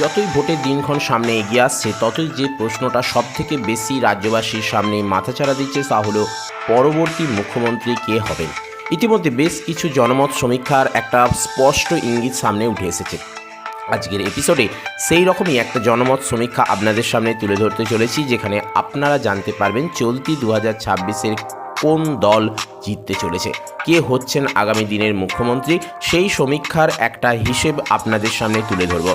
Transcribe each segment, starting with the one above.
যতই ভোটের দিনক্ষণ সামনে এগিয়ে আসছে, ততই যে প্রশ্নটা সব থেকে বেশি রাজ্যবাসীর সামনে মাথাচাড়া দিচ্ছে তা হলো, পরবর্তী মুখ্যমন্ত্রী কে হবেন? ইতিমধ্যে বেশ কিছু জনমত সমীক্ষার একটা স্পষ্ট ইঙ্গিত সামনে উঠে এসেছে। আজকের এপিসোডে সেই রকমই একটা জনমত সমীক্ষা আপনাদের সামনে তুলে ধরতে চলেছি, যেখানে আপনারা জানতে পারবেন চলতি দু হাজার কোন দল জিততে চলেছে, কে হচ্ছেন আগামী দিনের মুখ্যমন্ত্রী, সেই সমীক্ষার একটা হিসেব আপনাদের সামনে তুলে ধরব।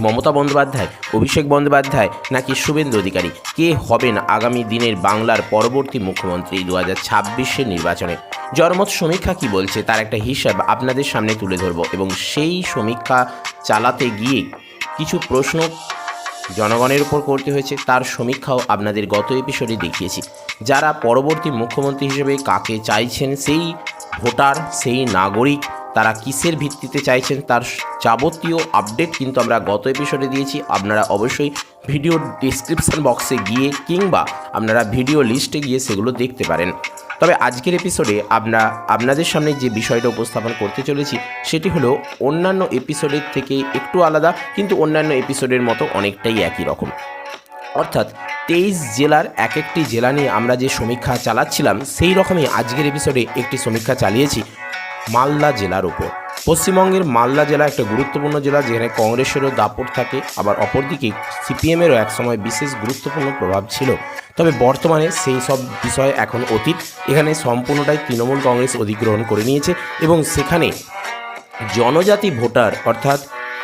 মমতা বন্দ্যোপাধ্যায়, অভিষেক বন্দ্যোপাধ্যায় নাকি শুভেন্দু অধিকারী? কে হবেন আগামী দিনের বাংলার পরবর্তী মুখ্যমন্ত্রী দু হাজার ছাব্বিশের নির্বাচনে? জনমত সমীক্ষা কি বলছে? তার একটা হিসাব আপনাদের সামনে তুলে ধরব। এবং সেই সমীক্ষা চালাতে গিয়ে কিছু প্রশ্ন জনগণের উপর করতে হয়েছে। তার সমীক্ষাও আপনাদের গত এপিসোডে দেখিয়েছি। যারা পরবর্তী মুখ্যমন্ত্রী হিসেবে কাকে চাইছেন, সেই ভোটার, সেই নাগরিক তারা কিসের ভিত্তিতে চাইছেন তার যাবতীয় আপডেট কিন্তু আমরা গত এপিসোডে দিয়েছি। আপনারা অবশ্যই ভিডিও ডিসক্রিপশন বক্সে গিয়ে কিংবা আপনারা ভিডিও লিস্টে গিয়ে সেগুলো দেখতে পারেন। তবে আজকের এপিসোডে আমরা আপনাদের সামনে যে বিষয়টা উপস্থাপন করতে চলেছি, সেটি হলো অন্যান্য এপিসোডের থেকে একটু আলাদা, কিন্তু অন্যান্য এপিসোডের মতো অনেকটাই একই রকম। অর্থাৎ তেইশ জেলার এক একটি জেলা নিয়ে আমরা যে সমীক্ষা চালাচ্ছিলাম, সেই রকমই আজকের এপিসোডে একটি সমীক্ষা চালিয়েছি। মালদা জেলার উপর পশ্চিমবঙ্গের মালদা জেলা একটা গুরুত্বপূর্ণ জেলা যেখানে কংগ্রেসেরও দাপট থাকে, আবার অপরদিকে সিপিএমেরও একসময় বিশেষ গুরুত্বপূর্ণ প্রভাব ছিল। তবে বর্তমানে সেই সব বিষয় এখন অতীত। এখানে সম্পূর্ণটাই তৃণমূল কংগ্রেস অধিগ্রহণ করে নিয়েছে এবং সেখানে জনজাতি ভোটার অর্থাৎ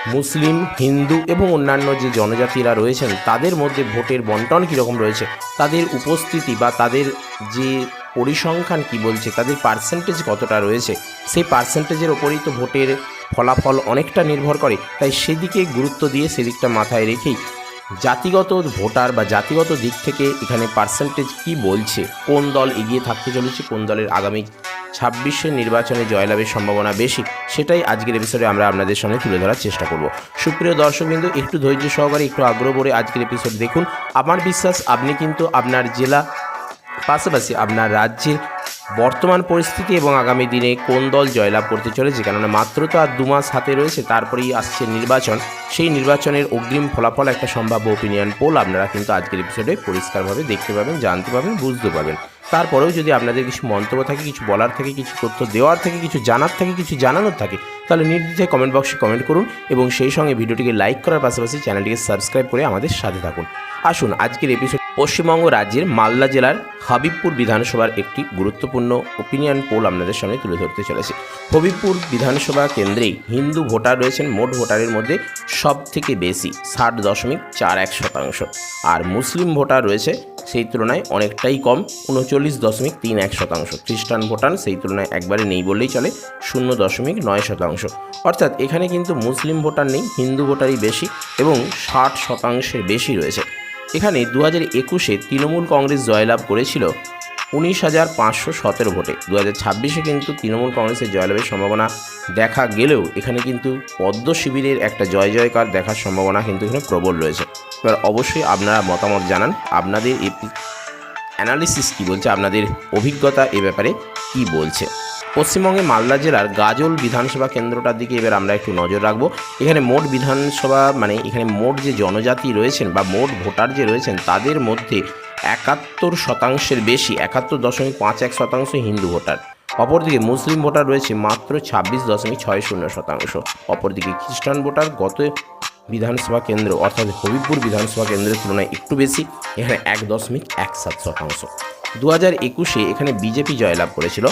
মুসলিম, হিন্দু এবং অন্যান্য যে জনজাতিরা রয়েছেন, তাদের মধ্যে ভোটের বন্টন কীরকম রয়েছে? তাদের উপস্থিতি বা তাদের যে পরিসংখ্যান কি বলছে? তাদের পার্সেন্টেজ কতটা রয়েছে? সেই পার্সেন্টেজের ওপরেই তো ভোটের ফলাফল অনেকটা নির্ভর করে। তাই সেদিকে গুরুত্ব দিয়ে সেদিকটা মাথায় রেখেই জাতিগত ভোটার বা জাতিগত দিক থেকে এখানে পার্সেন্টেজ কি বলছে? কোন দল এগিয়ে থাকতে চলেছে? কোন দলের আগামী ছাব্বিশের নির্বাচনে জয়লাভের সম্ভাবনা বেশি? সেটাই আজকের এপিসোডে আমরা আপনাদের সামনে তুলে ধরার চেষ্টা করব। সুপ্রিয় দর্শকবৃন্দ, একটু ধৈর্য সহকারে, একটু আগ্রহ করে আজকের এপিসোড দেখুন। আমার বিশ্বাস, আপনি কিন্তু আপনার জেলা পাশাপাশি আপনার রাজ্যের বর্তমান পরিস্থিতি এবং আগামী দিনে কোন দল জয়লাভ করতে চলেছে, কেননা মাত্র তো আর দু মাস হাতে রয়েছে, তারপরেই আসছে নির্বাচন। সেই নির্বাচনের অগ্রিম ফলাফল একটা সম্ভাব্য ওপিনিয়ন পোল আপনারা কিন্তু আজকের এপিসোডে পরিষ্কারভাবে দেখতে পাবেন, জানতে পাবেন, বুঝতে পারবেন। তারপরেও যদি আপনাদের কিছু মন্তব্য থাকে, কিছু বলার থাকে, কিছু তথ্য দেওয়ার থাকে, কিছু জানার থাকে, কিছু জানানোর থাকে, তাহলে নির্দ্বিধায় কমেন্ট বক্সে কমেন্ট করুন এবং সেই সঙ্গে ভিডিওটিকে লাইক করার পাশাপাশি চ্যানেলটিকে সাবস্ক্রাইব করে আমাদের সাথে থাকুন। আসুন, আজকের এপিসোড পশ্চিমবঙ্গ রাজ্যের মালদা জেলার হাবিবপুর বিধানসভার একটি গুরুত্বপূর্ণ ওপিনিয়ন পোল আপনাদের সামনে তুলে ধরতে চলেছে। হবিবপুর বিধানসভা কেন্দ্রে হিন্দু ভোটার রয়েছেন, মোট ভোটারের মধ্যে সব থেকে বেশি, ষাট দশমিক চার এক শতাংশ। আর মুসলিম ভোটার রয়েছে, সেই তুলনায় অনেকটাই কম, উনচল্লিশ দশমিক তিন এক শতাংশ। খ্রিস্টান ভোটার সেই তুলনায় একবারে নেই বললেই চলে, শূন্য দশমিক নয় শতাংশ। অর্থাৎ এখানে কিন্তু মুসলিম ভোটার নেই, হিন্দু ভোটারই বেশি এবং ষাট শতাংশের বেশি রয়েছে। এখানে দু হাজার একুশে তৃণমূল কংগ্রেস জয়লাভ করেছিল উনিশ হাজার পাঁচশো সতেরো ভোটে। দু হাজার ছাব্বিশে কিন্তু তৃণমূল কংগ্রেসের জয়লাভের সম্ভাবনা দেখা গেলেও এখানে কিন্তু পদ্ম শিবিরের একটা জয় জয়কার দেখার সম্ভাবনা কিন্তু এখানে প্রবল রয়েছে। এবার অবশ্যই আপনারা মতামত জানান। আপনাদের অ্যানালিসিস কী বলছে, আপনাদের অভিজ্ঞতা এ ব্যাপারে কি বলছে? পশ্চিমবঙ্গে মালদা জেলার গাজল বিধানসভা কেন্দ্রটার দিকে এবার আমরা একটু নজর রাখব। এখানে মোট বিধানসভা মানে এখানে মোট যে জনজাতি রয়েছেন বা মোট ভোটার যে রয়েছেন, তাদের মধ্যে একাত্তর শতাংশের বেশি, একাত্তর দশমিক পাঁচ এক শতাংশ হিন্দু ভোটার। অপরদিকে মুসলিম ভোটার রয়েছে মাত্র ছাব্বিশ দশমিক ছয় শূন্য শতাংশ। অপরদিকে খ্রিস্টান ভোটার গত বিধানসভা কেন্দ্র, অর্থাৎ হবিবপুর বিধানসভা কেন্দ্রের তুলনায় একটু বেশি, এখানে এক দশমিক এক সাত শতাংশ। দু হাজার একুশে এখানে বিজেপি জয়লাভ করেছিল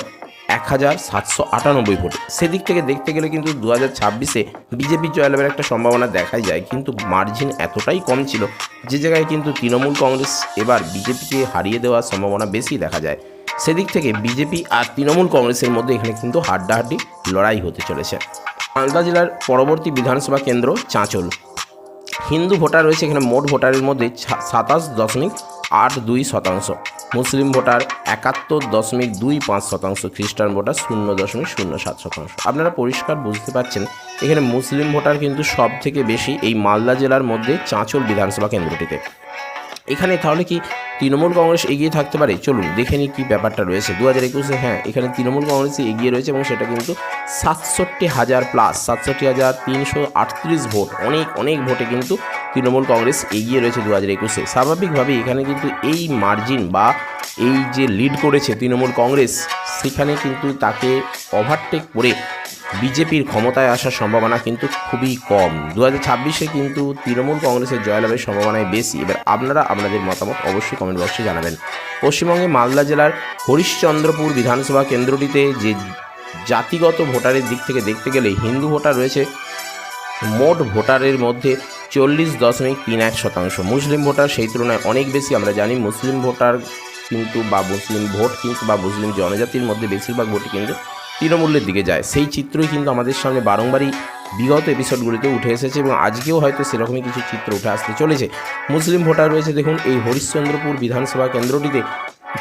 এক হাজার সাতশো আটানব্বই ভোটে। সেদিক থেকে দেখতে গেলে কিন্তু দু হাজার ছাব্বিশে বিজেপি জয়লাভের একটা সম্ভাবনা দেখাই যায়, কিন্তু মার্জিন এতটাই কম ছিল যে জায়গায় কিন্তু তৃণমূল কংগ্রেস এবার বিজেপিকে হারিয়ে দেওয়ার সম্ভাবনা বেশি দেখা যায়। সেদিক থেকে বিজেপি আর তৃণমূল কংগ্রেসের মধ্যে এখানে কিন্তু হাড্ডাহাড্ডি লড়াই হতে চলেছে। মালদা জেলার পরবর্তী বিধানসভা কেন্দ্র চাঁচল। হিন্দু ভোটার রয়েছে এখানে মোট ভোটারের মধ্যে সাতাশ দশমিক আট দুই শতাংশ। মুসলিম ভোটার একাত্তর দশমিক দুই পাঁচ শতাংশ, খ্রিস্টান ভোটার শূন্য দশমিক শূন্য সাত শতাংশ। আপনারা পরিষ্কার বুঝতে পারছেন, এখানে মুসলিম ভোটার কিন্তু সব থেকে বেশি এই মালদা জেলার মধ্যে চাঁচল বিধানসভা কেন্দ্রটিতে। এখানে তাহলে কি তৃণমূল কংগ্রেস এগিয়ে থাকতে পারে? চলুন, দেখে নিই কী ব্যাপারটা রয়েছে। দু হাজার একুশে হ্যাঁ এখানে তৃণমূল কংগ্রেসই এগিয়ে রয়েছে এবং সেটা কিন্তু সাতষট্টি হাজার প্লাস সাতষট্টি হাজার তিনশো আটত্রিশ ভোট। অনেক অনেক ভোটে কিন্তু তৃণমূল কংগ্রেস এগিয়ে রয়েছে দু হাজার একুশে। স্বাভাবিকভাবেই এখানে কিন্তু এই মার্জিন বা এই যে লিড করেছে তৃণমূল কংগ্রেস, সেখানে কিন্তু তাকে ওভারটেক করে বিজেপির ক্ষমতায় আসার সম্ভাবনা কিন্তু খুবই কম। দু হাজার ছাব্বিশে কিন্তু তৃণমূল কংগ্রেসের জয়লাভের সম্ভাবনাই বেশি। এবার আপনারা আপনাদের মতামত অবশ্যই কমেন্ট বক্সে জানাবেন। পশ্চিমবঙ্গে মালদা জেলার হরিশ্চন্দ্রপুর বিধানসভা কেন্দ্রটিতে যে জাতিগত ভোটারের দিক থেকে দেখতে গেলে হিন্দু ভোটার রয়েছে, মোট ভোটারের মধ্যে চল্লিশ দশমিক তিন এক শতাংশ। মুসলিম ভোটার সেই তুলনায় অনেক বেশি। আমরা জানি মুসলিম ভোটার কিন্তু বা মুসলিম ভোট কিন্তু বা মুসলিম জনজাতির মধ্যে বেশিরভাগ ভোটই কিন্তু তৃণমূলের দিকে যায়। সেই চিত্রই কিন্তু আমাদের সামনে বারংবারই বিগত এপিসোডগুলিতে উঠে এসেছে এবং আজকেও হয়তো সেরকমই কিছু চিত্র উঠে আসতে চলেছে। মুসলিম ভোটার রয়েছে, দেখুন, এই হরিশ্চন্দ্রপুর বিধানসভা কেন্দ্রটিতে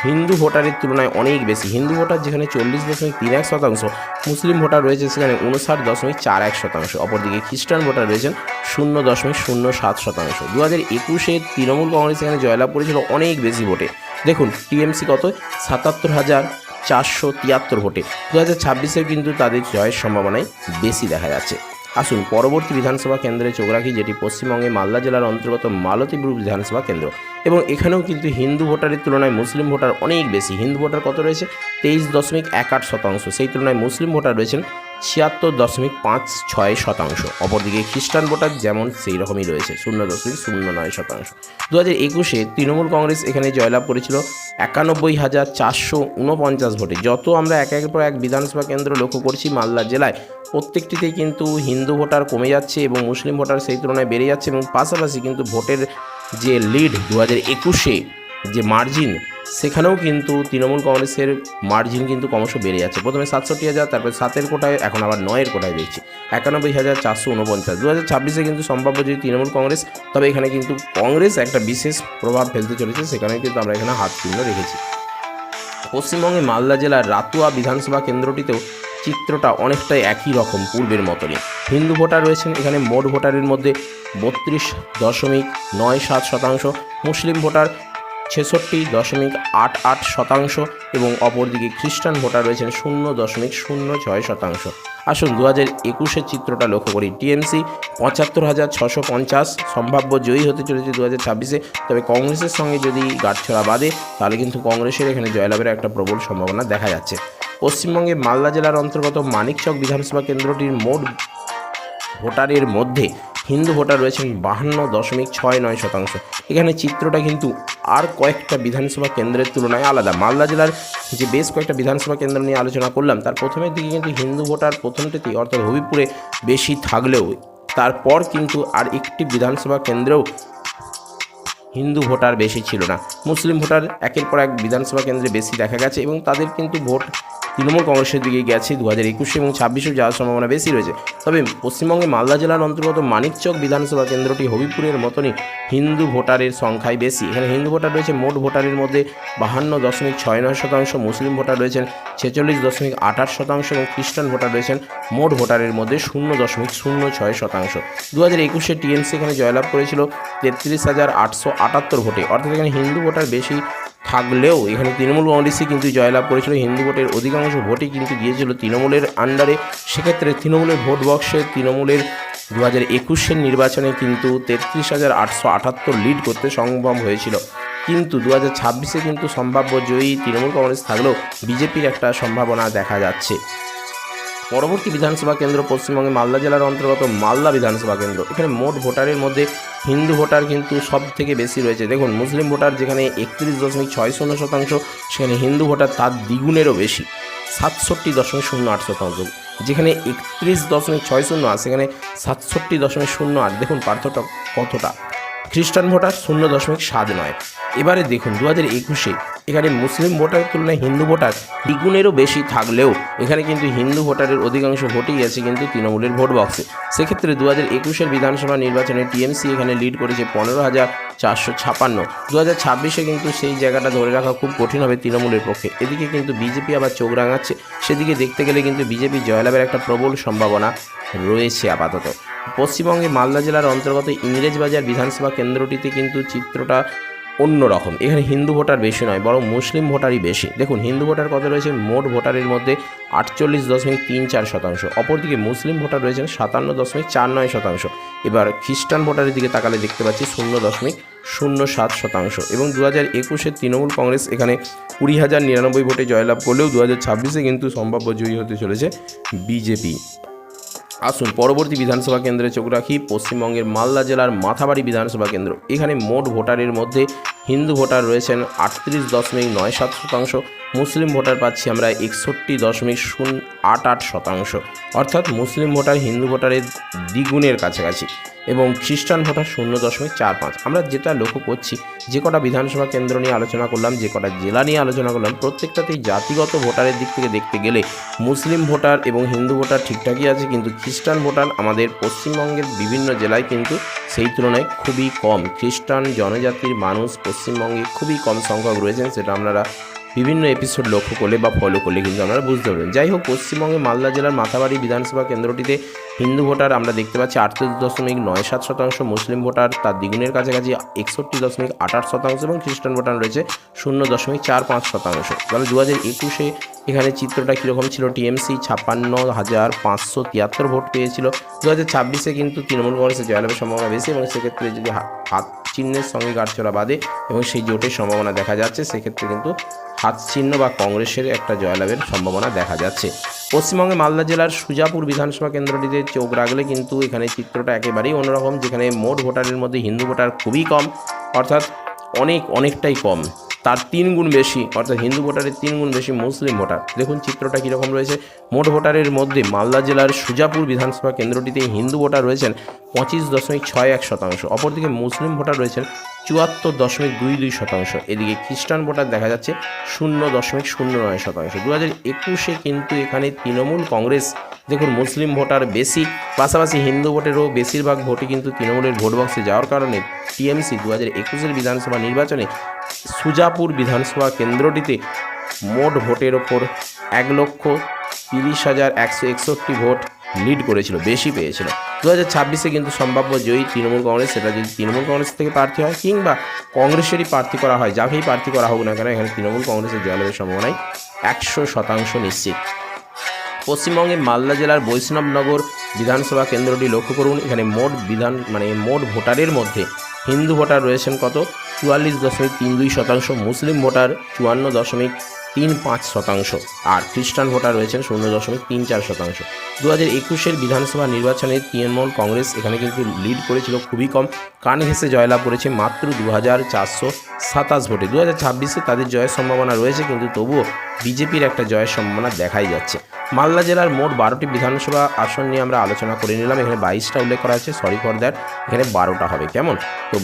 হিন্দু ভোটারের তুলনায় অনেক বেশি। হিন্দু ভোটার যেখানে চল্লিশ দশমিক তিন এক শতাংশ, মুসলিম ভোটার রয়েছে সেখানে উনষাট দশমিক চার এক শতাংশ। অপরদিকে খ্রিস্টান ভোটার রয়েছেন শূন্য দশমিক শূন্য সাত শতাংশ। দু হাজার একুশে তৃণমূল কংগ্রেস এখানে জয়লাভ করেছিল অনেক বেশি ভোটে। দেখুন, টিএমসি কত? সাতাত্তর হাজার চারশো তিয়াত্তর ভোটে। দু হাজার ছাব্বিশেও কিন্তু তাদের জয়ের সম্ভাবনায় বেশি দেখা যাচ্ছে। আসুন, পরবর্তী বিধানসভা কেন্দ্রে চোখ রাখি, যেটি পশ্চিমবঙ্গে মালদা জেলার অন্তর্গত মালতীপুর বিধানসভা কেন্দ্র। এবং এখানেও কিন্তু হিন্দু ভোটারের তুলনায় মুসলিম ভোটার অনেক বেশি। হিন্দু ভোটার কত রয়েছে? তেইশ দশমিক এক আট শতাংশ। সেই তুলনায় মুসলিম ভোটার রয়েছেন ছিয়াত্তর দশমিক পাঁচ ছয় শতাংশ। অপরদিকে খ্রিস্টান ভোটার যেমন সেই রকমই রয়েছে, শূন্য দশমিক শূন্য নয় শতাংশ। দু হাজার একুশে তৃণমূল কংগ্রেস এখানে জয়লাভ করেছিল একানব্বই হাজার চারশো উনপঞ্চাশ ভোটে। যত আমরা এক একের পর এক বিধানসভা কেন্দ্র লক্ষ্য করছি, মালদা জেলায় প্রত্যেকটিতেই কিন্তু হিন্দু ভোটার কমে যাচ্ছে এবং মুসলিম ভোটার সেই তুলনায় বেড়ে যাচ্ছে এবং পাশাপাশি কিন্তু ভোটের যে লিড দু হাজার একুশে যে মার্জিন সেখানেও কিন্তু তৃণমূল কংগ্রেসের মার্জিন কিন্তু ক্রমশ বেড়ে যাচ্ছে। প্রথমে সাতষট্টি হাজার, তারপরে সাতের কোটায়, এখন আবার নয়ের কোটায় দেখছি। একানব্বই হাজার চারশো উনপঞ্চাশ। দু হাজার ছাব্বিশে কিন্তু সম্ভাব্য যদি তৃণমূল কংগ্রেস, তবে এখানে কিন্তু কংগ্রেস একটা বিশেষ প্রভাব ফেলতে চলেছে, সেখানে কিন্তু আমরা এখানে হাত চিহ্ন রেখেছি। পশ্চিমবঙ্গে মালদা জেলার রাতুয়া বিধানসভা কেন্দ্রটিতেও চিত্রটা অনেকটাই একই রকম পূর্বের মতনই। হিন্দু ভোটার রয়েছেন, এখানে মোট ভোটারের মধ্যে বত্রিশ দশমিক নয় সাত শতাংশ। মুসলিম ভোটার ছেষট্টি দশমিক আট আট শতাংশ এবং অপরদিকে খ্রিস্টান ভোটার রয়েছেন শূন্য দশমিক শূন্য ছয় শতাংশ। আসুন দু হাজার একুশের চিত্রটা লক্ষ্য করি। টিএমসি পঁচাত্তর হাজার ছশো পঞ্চাশ, সম্ভাব্য জয়ী হতে চলেছে দু হাজার ছাব্বিশে। তবে কংগ্রেসের সঙ্গে যদি গাঁটছড়া বাঁধে তাহলে কিন্তু কংগ্রেসের এখানে জয়লাভের একটা প্রবল সম্ভাবনা দেখা যাচ্ছে। পশ্চিমবঙ্গে মালদা জেলার অন্তর্গত মানিকচক বিধানসভা কেন্দ্রটির মোট ভোটারের মধ্যে হিন্দু ভোটার রয়েছেন বাহান্ন দশমিক ছয় নয় শতাংশ। এখানে চিত্রটা কিন্তু আর কয়েকটা বিধানসভা কেন্দ্রের তুলনায় আলাদা। মালদা জেলার যে বেশ কয়েকটা বিধানসভা কেন্দ্র নিয়ে আলোচনা করলাম, তার প্রথমের দিকে কিন্তু হিন্দু ভোটার প্রথমটিতেই অর্থাৎ হবিপুরে বেশি থাকলেও, তারপর কিন্তু আর একটি বিধানসভা কেন্দ্রেও হিন্দু ভোটার বেশি ছিল না। মুসলিম ভোটার একের পর এক বিধানসভা কেন্দ্রে বেশি দেখা গেছে এবং তাদের কিন্তু ভোট তৃণমূল কংগ্রেসের দিকে গেছে দু হাজার একুশে এবং ছাব্বিশেও যাওয়ার সম্ভাবনা বেশি রয়েছে। তবে পশ্চিমবঙ্গে মালদা জেলার অন্তর্গত মানিকচক বিধানসভা কেন্দ্রটি হবিপুরের মতনই হিন্দু ভোটারের সংখ্যাই বেশি। এখানে হিন্দু ভোটার রয়েছে, মোট ভোটারের মধ্যে বাহান্ন দশমিক ছয় নয় শতাংশ মুসলিম ভোটার রয়েছেন, ছেচল্লিশ দশমিক আট শতাংশ এবং খ্রিস্টান ভোটার রয়েছেন, মোট ভোটারের মধ্যে শূন্য দশমিক শূন্য ছয় শতাংশ। দু হাজার একুশে টিএমসি এখানে জয়লাভ করেছিল তেত্রিশ হাজার আটশো আটাত্তর ভোটে। অর্থাৎ এখানে হিন্দু ভোটার বেশি থাকলেও এখানে তৃণমূল কংগ্রেসই কিন্তু জয়লাভ করেছিল। হিন্দু ভোটের অধিকাংশ ভোটই কিন্তু গিয়েছিল তৃণমূলের আন্ডারে সেক্ষেত্রে তৃণমূলের ভোট বক্সে তৃণমূলের দু হাজার একুশের নির্বাচনে কিন্তু তেত্রিশ হাজার আটশো আটাত্তর লিড করতে সম্ভব হয়েছিল। কিন্তু দু হাজার ছাব্বিশে কিন্তু সম্ভাব্য জয়ী তৃণমূল কংগ্রেস থাকলেও বিজেপির একটা সম্ভাবনা দেখা যাচ্ছে। পরবর্তী বিধানসভা কেন্দ্র পশ্চিমবঙ্গে মালদা জেলার অন্তর্গত মালদা বিধানসভা কেন্দ্র। এখানে মোট ভোটারের মধ্যে হিন্দু ভোটার কিন্তু সব থেকে বেশি রয়েছে। দেখুন, মুসলিম ভোটার যেখানে একত্রিশ দশমিক ছয় শূন্য শতাংশ, সেখানে হিন্দু ভোটার তার দ্বিগুণেরও বেশি, সাতষট্টি দশমিক শূন্য আট শতাংশ। যেখানে একত্রিশ দশমিক ছয় শূন্য আট, সেখানে সাতষট্টি দশমিক শূন্য আট। দেখুন, পার্থক্য কতটা? খ্রিস্টান ভোটার শূন্য দশমিক সাত নয়। এবারে দেখুন দু হাজার একুশে এখানে মুসলিম ভোটার তুলনায় হিন্দু ভোটার দ্বিগুণেরও বেশি থাকলেও এখানে কিন্তু হিন্দু ভোটারের অধিকাংশ ভোটই আছে কিন্তু তৃণমূলের ভোট বক্সে। সেক্ষেত্রে দু হাজার একুশের বিধানসভা নির্বাচনে টিএমসি এখানে লিড করেছে পনেরো হাজার চারশো ছাপান্ন। দু হাজার ছাব্বিশে কিন্তু সেই জায়গাটা ধরে রাখা খুব কঠিন হবে তৃণমূলের পক্ষে। এদিকে কিন্তু বিজেপি আবার চোখ রাঙাচ্ছে। সেদিকে দেখতে গেলে কিন্তু বিজেপি জয়লাভের একটা প্রবল সম্ভাবনা রয়েছে আপাতত। পশ্চিমবঙ্গে মালদা জেলার অন্তর্গত ইংরেজবাজার বিধানসভা কেন্দ্রটিতে কিন্তু চিত্রটা অন্যরকম এখানে হিন্দু ভোটার বেশি নয়, বরং মুসলিম ভোটারই বেশি। দেখুন, হিন্দু ভোটার কত রয়েছে মোট ভোটারের মধ্যে আটচল্লিশ দশমিক তিন চার শতাংশ। অপরদিকে মুসলিম ভোটার রয়েছেন সাতান্ন দশমিক চার নয় শতাংশ। এবার খ্রিস্টান ভোটারের দিকে তাকালে দেখতে পাচ্ছি শূন্য দশমিক শূন্য সাত শতাংশ। এবং দু হাজার একুশে তৃণমূল কংগ্রেস এখানে কুড়ি হাজার নিরানব্বই ভোটে জয়লাভ করলেও দু হাজার ছাব্বিশে কিন্তু সম্ভাব্য জয়ী হতে চলেছে বিজেপি। আসুন, পরবর্তী বিধানসভা কেন্দ্রে চোখ রাখি। পশ্চিমবঙ্গের মালদা জেলার মাথাবাড়ি বিধানসভা কেন্দ্র। এখানে মোট ভোটারের মধ্যে হিন্দু ভোটার রয়েছেন আটত্রিশ দশমিক নয় সাত শতাংশ। মুসলিম ভোটার পাচ্ছি আমরা একষট্টি দশমিক শূন্য আট আট শতাংশ। অর্থাৎ মুসলিম ভোটার, হিন্দু ভোটারের দ্বিগুণের কাছাকাছি এবং খ্রিস্টান ভোটার শূন্য দশমিক চার পাঁচ। আমরা যেটা লক্ষ্য করছি, যে কটা বিধানসভা কেন্দ্র নিয়ে আলোচনা করলাম, যে কটা জেলা নিয়ে আলোচনা করলাম, প্রত্যেকটাতেই জাতিগত ভোটারের দিক থেকে দেখতে গেলে মুসলিম ভোটার এবং হিন্দু ভোটার ঠিকঠাকই আছে, কিন্তু খ্রিস্টান ভোটার আমাদের পশ্চিমবঙ্গের বিভিন্ন জেলায় কিন্তু সেই তুলনায় খুবই কম। খ্রিস্টান জনজাতির মানুষ পশ্চিমবঙ্গে খুবই কম সংখ্যক রয়েছেন, সেটা আপনারা বিভিন্ন এপিসোড লক্ষ্য করলে বা ফলো করলে কিন্তু আপনারা বুঝতে পারবেন। যাই হোক, পশ্চিমবঙ্গে মালদা জেলার মাথাবাড়ি বিধানসভা কেন্দ্রটিতে হিন্দু ভোটার আমরা দেখতে পাচ্ছি আটত্রিশ দশমিক নয় সাত শতাংশ, মুসলিম ভোটার তার দ্বিগুণের কাছাকাছি একষট্টি দশমিক আট শতাংশ এবং খ্রিস্টান ভোটার রয়েছে শূন্য দশমিক চার পাঁচ শতাংশ। তাহলে দু হাজার একুশে এখানে চিত্রটা কীরকম ছিল? টিএমসি ছাপ্পান্ন হাজার পাঁচশো তিয়াত্তর ভোট পেয়েছিল। দু হাজার ছাব্বিশে কিন্তু তৃণমূল কংগ্রেসের জয়লাভের সম্ভাবনা বেশি এবং সেক্ষেত্রে যদি হাত চিহ্নের সঙ্গে গাড়ছড়া বাদে এবং সেই জোটের সম্ভাবনা দেখা যাচ্ছে, সেক্ষেত্রে কিন্তু হাত চিহ্ন বা কংগ্রেসের একটা জয়লাভের সম্ভাবনা দেখা যাচ্ছে। পশ্চিমবঙ্গে মালদা জেলার সুজাপুর বিধানসভা কেন্দ্রটিতে চোখ রাখলে কিন্তু এখানে চিত্রটা একেবারেই অন্যরকম, যেখানে মোট ভোটারের মধ্যে হিন্দু ভোটার খুবই কম, অর্থাৎ অনেক, অনেকটাই কম। তার তিন গুণ বেশি, অর্থাৎ হিন্দু ভোটারের তিন গুণ বেশি মুসলিম ভোটার। দেখুন চিত্রটা কীরকম রয়েছে। মোট ভোটারের মধ্যে মালদা জেলার সুজাপুর বিধানসভা কেন্দ্রটিতে হিন্দু ভোটার রয়েছেন পঁচিশ দশমিক ছয় এক শতাংশ। অপরদিকে মুসলিম ভোটার রয়েছেন চুয়াত্তর দশমিক দুই দুই শতাংশ। এদিকে খ্রিস্টান ভোটার দেখা যাচ্ছে শূন্য দশমিক শূন্য নয় শতাংশ। দু হাজার একুশে কিন্তু এখানে তৃণমূল কংগ্রেস, দেখুন মুসলিম ভোটার বেশি, পাশাপাশি হিন্দু ভোটেরও বেশিরভাগ ভোটই কিন্তু তৃণমূলের ভোট বক্সে যাওয়ার কারণে টিএমসি দু হাজার একুশের বিধানসভা নির্বাচনে সুজাপুর বিধানসভা কেন্দ্রটিতে মোট ভোটের ওপর এক লক্ষ তিরিশ হাজার একশো একষট্টি ভোট লিড করেছিল, বেশি পেয়েছিল। দু হাজার ছাব্বিশে কিন্তু সম্ভাব্য জয়ী তৃণমূল কংগ্রেস, সেটা যদি তৃণমূল কংগ্রেস থেকে প্রার্থী হয় কিংবা কংগ্রেসেরই প্রার্থী করা হয়, যাকেই প্রার্থী করা হোক না কেন, এখানে তৃণমূল কংগ্রেসের জয়লাভের সম্ভাবনাই একশো শতাংশ নিশ্চিত। পশ্চিমবঙ্গের মালদা জেলার বৈষ্ণবনগর বিধানসভা কেন্দ্রটি লক্ষ্য করুন, এখানে মোট বিধান মানে মোট ভোটারের মধ্যে হিন্দু ভোটার রয়েছেন কত? চুয়াল্লিশ দশমিক তিন দুই শতাংশ, মুসলিম ভোটার চুয়ান্ন দশমিক তিন পাঁচ শতাংশ। আর খ্রিস্টান ভোটার রয়েছেন শূন্য দশমিক তিন চার শতাংশ। দু হাজার একুশের বিধানসভা নির্বাচনে তৃণমূল কংগ্রেস এখানে কিন্তু লিড করেছিল খুবই কম। কান ঘেঁষে জয়লাভ করেছে মাত্র দু হাজার চারশো সাতাশ ভোটে। দু হাজার ছাব্বিশে তাদের জয়ের সম্ভাবনা রয়েছে, কিন্তু তবুও বিজেপির একটা জয়ের সম্ভাবনা দেখাই যাচ্ছে। মালদা জেলার মোট বারোটি বিধানসভা আসন নিয়ে আমরা আলোচনা করে নিলাম। এখানে বাইশটা উল্লেখ করা আছে। সরি ফর দ্যাট এখানে বারোটা হবে। কেমন? তো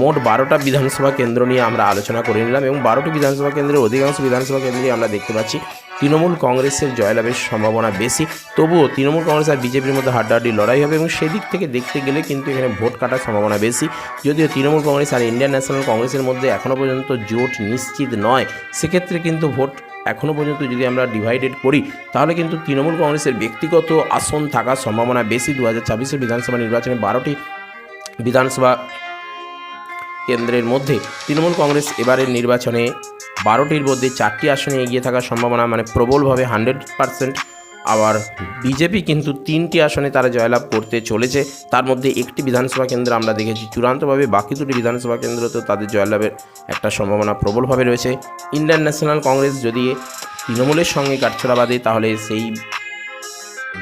মোট বারোটা বিধানসভা কেন্দ্র নিয়ে আমরা আলোচনা করে নিলাম এবং বারোটি বিধানসভা কেন্দ্রের অধিকাংশ বিধানসভা কেন্দ্রে আমরা দেখতে পাচ্ছি তৃণমূল কংগ্রেসের জয়লাভের সম্ভাবনা বেশি। তবুও তৃণমূল কংগ্রেস আর বিজেপির মধ্যে হাড্ডাহাড্ডি লড়াই হবে এবং সেদিক থেকে দেখতে গেলে কিন্তু এখানে ভোট কাটার সম্ভাবনা বেশি। যদিও তৃণমূল কংগ্রেস আর ইন্ডিয়ান ন্যাশনাল কংগ্রেসের মধ্যে এখনও পর্যন্ত জোট নিশ্চিত নয়, সেক্ষেত্রে কিন্তু ভোট এখনও পর্যন্ত যদি আমরা ডিভাইডেড করি, তাহলে কিন্তু তৃণমূল কংগ্রেসের ব্যক্তিগত আসন থাকার সম্ভাবনা বেশি। দু হাজার বিধানসভা নির্বাচনে বারোটি বিধানসভা কেন্দ্রের মধ্যে তৃণমূল কংগ্রেস এবারের নির্বাচনে বারোটির মধ্যে চারটি আসনে এগিয়ে থাকার সম্ভাবনা মানে প্রবলভাবে হান্ড্রেড পার্সেন্ট। আবার বিজেপি কিন্তু তিনটি আসনে তারা জয়লাভ করতে চলেছে। তার মধ্যে একটি বিধানসভা কেন্দ্র আমরা দেখেছি। চূড়ান্তভাবে বাকি দুটি বিধানসভা কেন্দ্রতেও তাদের জয়লাভের একটা সম্ভাবনা প্রবলভাবে রয়েছে। ইন্ডিয়ান ন্যাশনাল কংগ্রেস যদি তৃণমূলের সঙ্গে কাটছড়া বাঁধে, তাহলে সেই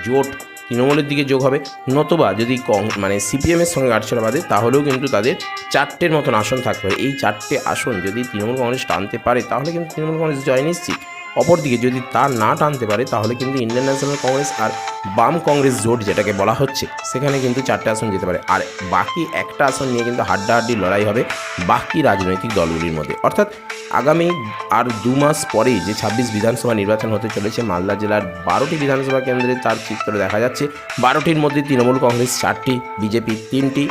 জোট তৃণমূলের দিকে যোগ হবে। নতবা যদি মানে সিপিএমের সঙ্গে গাঠছড়া বাঁধে তাহলেও কিন্তু তাদের চারটের মতন আসন থাকতে হবে। এই চারটে আসন যদি তৃণমূল কংগ্রেস টানতে পারে, তাহলে কিন্তু তৃণমূল কংগ্রেস জয় নিশ্চিত। অপরদিকে যদি তা না টানতে পারে, তাহলে কিন্তু ইন্ডিয়ান ন্যাশনাল কংগ্রেস আর বাম কংগ্রেস জোট, যেটাকে বলা হচ্ছে, সেখানে কিন্তু চারটে আসন যেতে পারে। আর বাকি একটা আসন নিয়ে কিন্তু হাড্ডাহাড্ডি লড়াই হবে বাকি রাজনৈতিক দলগুলির মধ্যে। অর্থাৎ আগামী আর দু মাস পরেই যে ছাব্বিশ বিধানসভা নির্বাচন হতে চলেছে, মালদা জেলার বারোটি বিধানসভা কেন্দ্রে তার চিত্র দেখা যাচ্ছে। বারোটির মধ্যে তৃণমূল কংগ্রেস চারটি, বিজেপি তিনটি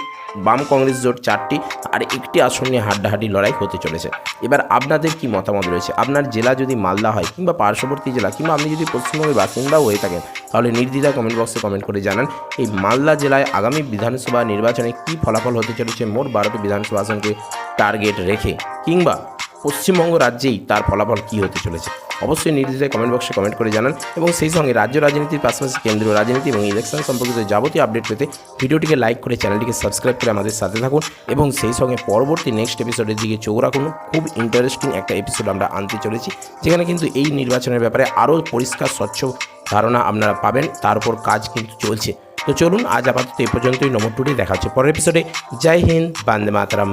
বাম কংগ্রেস জোট চারটি আর একটি আসন নিয়ে হাড্ডাহাড্ডি লড়াই হতে চলেছে। এবার আপনাদের কি মতামত রয়েছে? আপনার জেলা যদি মালদা হয় কিংবা পার্শ্ববর্তী জেলা কিংবা আপনি যদি পশ্চিমবঙ্গের বাসিন্দাও হয়ে থাকেন, তাহলে নির্দ্বিধায় কমেন্ট বক্সে কমেন্ট করে জানান, এই মালদা জেলায় আগামী বিধানসভা নির্বাচনে কি ফলাফল হতে চলেছে মোট বারোটি বিধানসভা আসনকে টার্গেট রেখে কিংবা পশ্চিমবঙ্গ রাজ্যেই তার ফলাফল কী হতে চলেছে? অবশ্যই নির্দ্বিধায় কমেন্ট বক্সে কমেন্ট করে জানান এবং সেই সঙ্গে রাজ্য রাজনীতির পাশাপাশি কেন্দ্রীয় রাজনীতি এবং ইলেকশন সম্পর্কিত যাবতীয় আপডেট পেতে ভিডিওটিকে লাইক করে চ্যানেলটিকে সাবস্ক্রাইব করে আমাদের সাথে থাকুন এবং সেই সঙ্গে পরবর্তী নেক্সট এপিসোডের দিকে চোখ রাখুন। খুব ইন্টারেস্টিং একটা এপিসোড আমরা আনতে চলেছি, যেখানে কিন্তু এই নির্বাচনের ব্যাপারে আরও পরিষ্কার, স্বচ্ছ ধারণা আপনারা পাবেন। তার উপর কাজ কিন্তু চলছে। তো চলুন আজ আপাতত এই পর্যন্তই। নম্বর টুটি দেখা হচ্ছে পরের এপিসোডে জয় হিন্দ, বান্দে মাতারাম।